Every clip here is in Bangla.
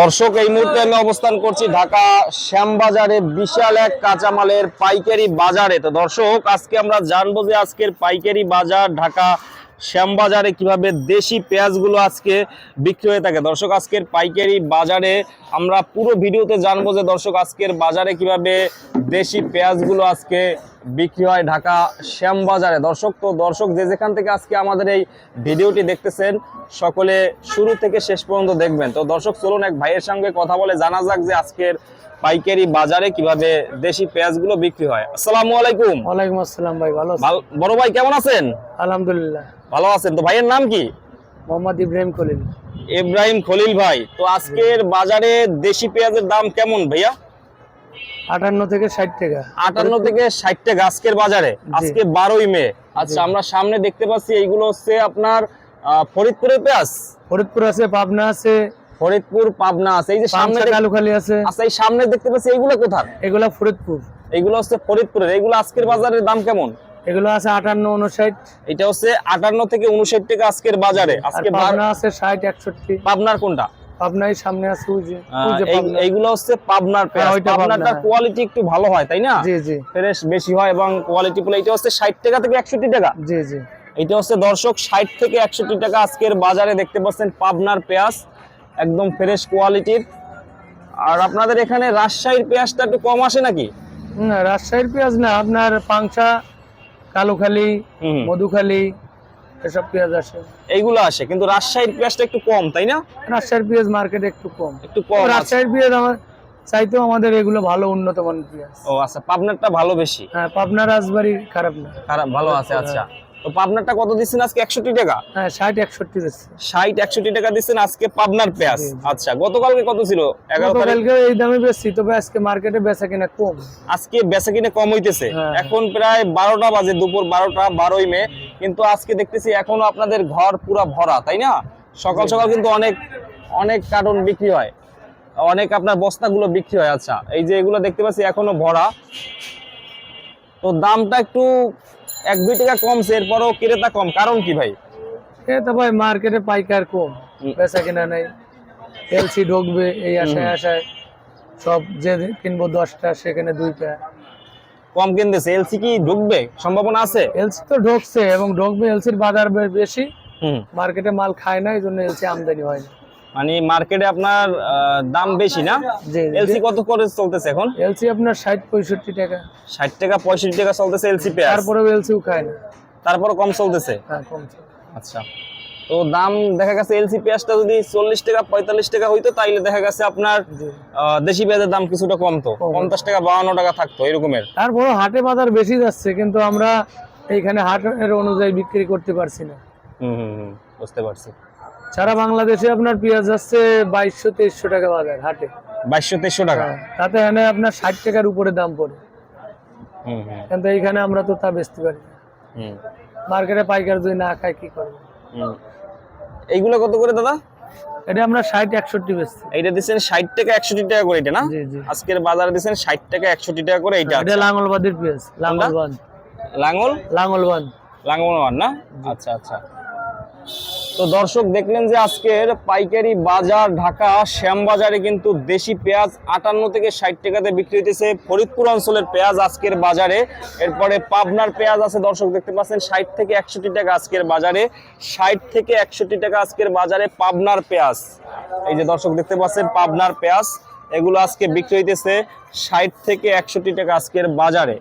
দর্শক, এই মুহূর্তে আমি অবস্থান করছি ঢাকা শ্যামবাজারে বিশাল এক কাঁচামালের পাইকারি বাজারে। তো দর্শক, আজকে আমরা জানব যে আজকের পাইকারি বাজার ঢাকা শ্যামবাজারে কীভাবে দেশি পেঁয়াজগুলো আজকে বিক্রি হয়ে থাকে। দর্শক, আজকের পাইকারি বাজারে আমরা পুরো ভিডিওতে জানব যে দর্শক, আজকের বাজারে কীভাবে দেশি পেঁয়াজগুলো আজকে বিক্রি হয় ঢাকা শ্যামবাজারে। দর্শক তো দর্শক যে যেখান থেকে আজকে আমাদের এই ভিডিওটি দেখতেছেন সকলে শুরু থেকে শেষ পর্যন্ত দেখবেন। তো দর্শক চলুন এক ভাইয়ের সঙ্গে কথা বলে জানা যাক যে আজকের পাইকারি বাজারে কীভাবে দেশি পেঁয়াজগুলো বিক্রি হয়। আসসালামু আলাইকুম। ওয়ালাইকুম আসসালাম ভাই ভালো? বড় ভাই কেমন আছেন? আলহামদুলিল্লাহ। ভালো আছেন। তো ভাইয়ের নাম কি? মোহাম্মদ ইব্রাহিম খলিল। ইব্রাহিম খলিল ভাই। তো আজকের বাজারে দেশি পেঁয়াজের দাম কেমন ভাইয়া? আটান্ন থেকে ষাট টাকা। আটান্ন থেকে ষাট টাকা আজকের বাজারে। আজকে বারোই মে। আচ্ছা আমরা সামনে দেখতে পাচ্ছি এইগুলো হচ্ছে আপনার ফরিদপুরের পেঁয়াজ। ফরিদপুর আছে পাবনা আছে। ফরিদপুর পাবনা আছে। এই যে সামনে পামসা আছে। আচ্ছা এই সামনে দেখতে পাচ্ছি এইগুলো এগুলা ফরিদপুর। হচ্ছে ফরিদপুরের। এইগুলো আজকের বাজারের দাম কেমন? এগুলো আছে আটান্ন উনষাট এটা হচ্ছে আটান্ন থেকে উনষাট টাকা আজকের বাজারে। আজকে পাবনা আছে ষাট একষট্টি। পাবনার কোনটা? পাবনায় সামনে আছে ওই যে আহ, ওই যে এই- এইগুলো হচ্ছে পাবনার পেঁয়াজ। ওইটা পাবনা, পাবনাটার হ্যাঁ। কোয়ালিটি একটু ভালো হয় তাই না? জি জি। ফ্রেশ বেশি হয় এবং কোয়ালিটি ফুল এটা হচ্ছে ষাট টাকা থেকে একষট্টি টাকা। জি জি। এটা হচ্ছে দর্শক ষাট থেকে একষট্টি টাকা আজকের বাজারে দেখতে পাচ্ছেন পাবনার পেঁয়াজ। একদম ফ্রেশ কোয়ালিটির আর আপনাদের এখানে রাজশাহীর পেঁয়াজটা একটু কম আসে নাকি? না রাজশাহীর পেঁয়াজ না আপনার পাংশা কালুখালী। মধুখালী এসব পেঁয়াজ আসে। এইগুলো আসে কিন্তু রাজশাহীর পেঁয়াজটা একটু কম তাই না? রাজশাহীর পেঁয়াজ মার্কেটে একটু কম। একটু কম। রাজশাহীর পেঁয়াজ আমার চাইতেও আমাদের এগুলো ভালো উন্নত মানের পেঁয়াজ। ও আচ্ছা পাবনারটা ভালো বেশি? হ্যাঁ পাবনা রাজবাড়ি খারাপ না। খারাপ ভালো আছে আচ্ছা। তো পাবনারটা কত দিচ্ছেন আজকে? একষট্টি টাকা? হ্যাঁ ষাট একষট্টি ষাট একষট্টি টাকা দিচ্ছেন আজকে পাবনার পেঁয়াজ। আচ্ছা গতকালকে কত ছিল? এগারো এই দামে বেশি তবে আজকে মার্কেটে বেচা কিনা কম। আজকে বেচা কিনে কম হইতেছে। হ্যাঁ। এখন প্রায় বারোটা বাজে দুপুর বারোটা বারোই মে। কিন্তু আজকে দেখতেছি এখনও আপনাদের ঘর পুরা ভরা তাই না? সকাল সকাল কিন্তু অনেক অনেক কার্টন বিক্রি হয়। অনেক আপনার বস্তাগুলো বিক্রি হয় আচ্ছা। এই যে এগুলো দেখতে পাচ্ছি এখনও ভরা। তো দামটা একটু এক দুই টাকা কমছে এরপরও ক্রেতা কম। কারণ কি ভাই? এ তো ভাই মার্কেটে পাইকার কম। বেচা কিনা নাই। এলসি ঢুকবে এই আশায় আশায়। সব যে কিনবো দশটা সেখানে দুইটা। কম কিনতেছে। এলসি কি ঢুকবে? সম্ভাবনা আছে? এলসি তো ঢুকছে এবং ঢুকবে এলসির বাজার বেশি। হুম। মার্কেটে মাল খায় না এই জন্য এলসি আমদানি হয় না। মানে মার্কেটে আপনার দাম বেশি না? এলসি কত করে চলতেছে এখন? এলসি আপনার ষাট পঁয়ষট্টি টাকা। ষাট টাকা পঁয়ষট্টি টাকা চলতেছে এলসি পেঁয়াজ। তারপরেও এলসিও খায় না। তারপর কম চলতেছে? হ্যাঁ কমছে আচ্ছা। তো দাম দেখা গেছে এলসি পেঁয়াজটা যদি চল্লিশ টাকা পঁয়তাল্লিশ টাকা হইতো তাইলে দেখা গেছে আপনার দেশি পেঁয়াজের দাম কিছুটা কমতো। কম। পঞ্চাশ টাকা বাউন্ন টাকা থাকতো এরকমের। তারপরে হাটে বাজার বেশি যাচ্ছে কিন্তু আমরা এইখানে হাটের অনুযায়ী বিক্রি করতে পারছি না। হুম হুম হুম বুঝতে পারছি। সারা বাংলাদেশে আপনার পেঁয়াজ যাচ্ছে বাইশশো তেইশশো টাকা বাজার হাটে। বাইশশো তেইশশো টাকা? হ্যাঁ, তাতে এখানে আপনার ষাট টাকার উপরে দাম পড়ে। কিন্তু এইখানে আমরা তো তা বেচতে পারি হুম। মার্কেটে পাইকার যদি না খায় কি করব? হুম। এইগুলো কত করে দাদা? এটা আমরা ষাট একষট্টি বেচছি। এইটা দিচ্ছেন ষাট টাকা একষট্টি টাকা করে এটা না? আজকের বাজারে দিচ্ছেন ষাট টাকা একষট্টি টাকা করে এইটা এটা লাঙ্গলবাদের পেঁয়াজ লাঙ্গলবান লাঙ্গল লাঙ্গলবান লাঙ্গলমান না? আচ্ছা আচ্ছা। তো দর্শক দেখলেন যে আজকের পাইকারি বাজার ঢাকা শ্যামবাজারে কিন্তু দেশি পেঁয়াজ আটান্ন থেকে ষাট টাকাতে বিক্রি হইতেছে। ফরিদপুর অঞ্চলের পেঁয়াজ আজকের বাজারে। এরপরে পাবনার পেঁয়াজ আছে, দর্শক দেখতে পাচ্ছেন, ষাট থেকে একষট্টি টাকা আজকের বাজারে। ষাট থেকে একষট্টি টাকা আজকের বাজারে পাবনার পেঁয়াজ। এই যে দর্শক দেখতে পাচ্ছেন, পাবনার পেঁয়াজ, এগুলো আজকে বিক্রি হইতেছে ষাট থেকে একষট্টি টাকা আজকের বাজারে।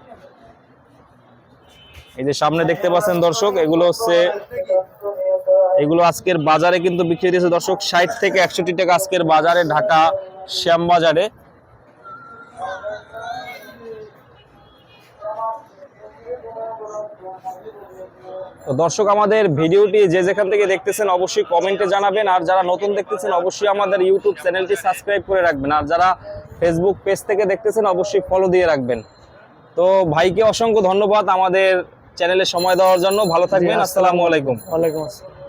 এই যে সামনে দেখতে পাচ্ছেন দর্শক, এগুলো হচ্ছে এগুলো আজকের বাজারে কিন্তু বিক্রি দিয়েছে দর্শক ষাট থেকে একষট্টি টাকা আজকের বাজারে ঢাকা শ্যামবাজারে। দর্শক আমাদের ভিডিওটি যে যেখান থেকে দেখতেছেন অবশ্যই কমেন্টে জানাবেন। আর যারা নতুন দেখতেছেন অবশ্যই আমাদের ইউটিউব চ্যানেলটি সাবস্ক্রাইব করে রাখবেন। আর যারা ফেসবুক পেজ থেকে দেখতেছেন অবশ্যই ফলো দিয়ে রাখবেন। তো ভাইকে অসংখ্য ধন্যবাদ আমাদের চ্যানেলে সময় দেওয়ার জন্য। ভালো থাকবেন। আসসালামু আলাইকুম। ওয়ালাইকুম আসসালাম।